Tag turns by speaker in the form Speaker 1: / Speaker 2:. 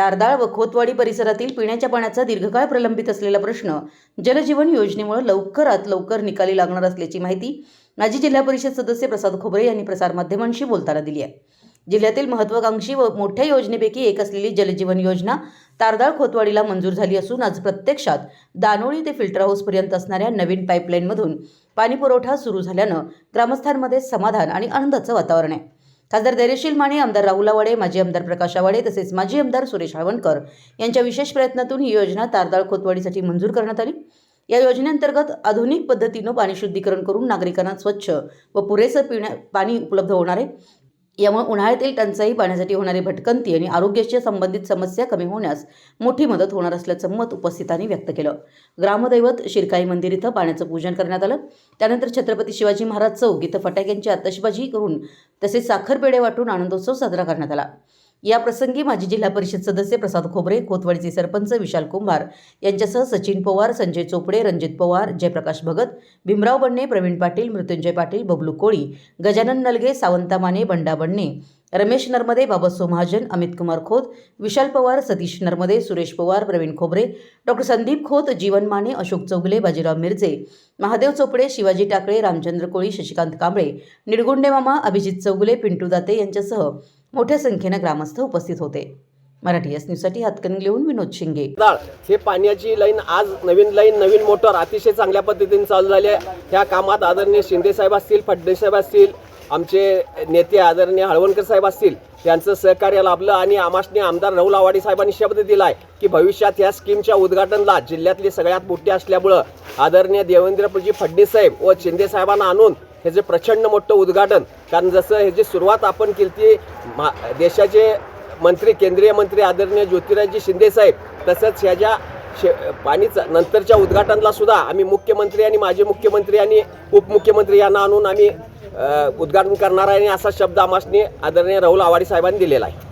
Speaker 1: तारदाळ व खोतवाडी परिसरातील पिण्याच्या पाण्याचा दीर्घकाळ प्रलंबित असलेला प्रश्न जलजीवन योजनेमुळे लवकरात लवकर निकाली लागणार असल्याची माहिती माजी जिल्हा परिषद सदस्य प्रसाद खोबरे यांनी प्रसारमाध्यमांशी बोलताना दिली आहे. जिल्ह्यातील महत्वाकांक्षी व मोठ्या योजनेपैकी एक असलेली जलजीवन योजना तारदाळ खोतवाडीला मंजूर झाली असून आज प्रत्यक्षात दानोळी ते फिल्टर हाऊसपर्यंत असणाऱ्या नवीन पाईपलाईनमधून पाणीपुरवठा सुरू झाल्यानं ग्रामस्थांमध्ये समाधान आणि आनंदाचं वातावरण आहे. खासदार धैर्यशील माने आमदार राहुल आवाडे माजी आमदार प्रकाश आवाडे तसेच माजी आमदार सुरेश हळवणकर यांच्या विशेष प्रयत्नातून ही योजना तारदाळ खोतवाडीसाठी मंजूर करण्यात आली. या योजनेअंतर्गत आधुनिक पद्धतीनं पाणी शुद्धीकरण करून नागरिकांना स्वच्छ व पुरेसं पिण्या पाणी उपलब्ध होणार आहे. यामुळे उन्हाळ्यातील टंचाई पाण्यासाठी होणारी भटकंती आणि आरोग्याशी संबंधित समस्या कमी होण्यास मोठी मदत होणार असल्याचं मत उपस्थितांनी व्यक्त केलं. ग्रामदैवत शिरकाई मंदिर इथं पाण्याचं पूजन करण्यात आलं. त्यानंतर छत्रपती शिवाजी महाराज चौक इथं फटाक्यांची आतषबाजी करून तसेच साखरपेढे वाटून आनंदोत्सव साजरा करण्यात आला. या प्रसंगी माजी जिल्हा परिषद सदस्य प्रसाद खोबरे कोतवाडीचे सरपंच विशाल कुंभार यांच्यासह सचिन पवार संजय चोपडे रणजित पवार जयप्रकाश भगत भीमराव बन्ने प्रवीण पाटील मृत्युंजय पाटील बबलू कोळी गजानन नलगे सावंता माने बंडा बन्ने रमेश नर्मदे बाबासो महाजन अमित कुमार खोत विशाल पवार सतीश नर्मदे सुरेश पवार प्रवीण खोबरे डॉक्टर संदीप खोत जीवन माने अशोक चौगले बाजीराव मिरजे महादेव चोपडे शिवाजी टाकळे रामचंद्र कोळी शशिकांत कांबळे निडगुंडे मामा अभिजित चौगुले पिंटू दाते यांच्यासह मोठ्या संख्येनं ग्रामस्थ उपस्थित होते. मराठी एस न्यूजसाठी हातकणी लिहून विनोद शिंगे.
Speaker 2: हे पाण्याची लाईन आज नवीन लाईन नवीन मोटर अतिशय चांगल्या पद्धतीने चालू झाली आहे. ह्या कामात आदरणीय शिंदे साहेब असतील फडणवीस साहेब असतील आमचे नेते आदरणीय हळवणकर साहेब असतील यांचं सहकार्य लाभलं आणि आमासने आमदार राहुल आवाडी साहेबांनी शब्द दिला आहे की भविष्यात या स्कीमच्या उद्घाटनला जिल्ह्यातली सगळ्यात मोठी असल्यामुळं आदरणीय देवेंद्रजी फडणवीस साहेब व शिंदे साहेबांना आणून हे जे प्रचंड मोठं उद्घाटन कारण जसं ह्याची सुरुवात आपण केली ती मा देशाचे मंत्री केंद्रीय मंत्री आदरणीय ज्योतिराजी शिंदे साहेब तसंच ह्याच्या शे पाणीचा नंतरच्या उद्घाटनला सुद्धा आम्ही मुख्यमंत्री आणि माजी मुख्यमंत्री आणि उपमुख्यमंत्री यांना आणून आम्ही उद्घाटन करणार आहे आणि असा शब्द आमासनी आदरणीय राहुल आवाडी साहेबांनी दिलेला आहे.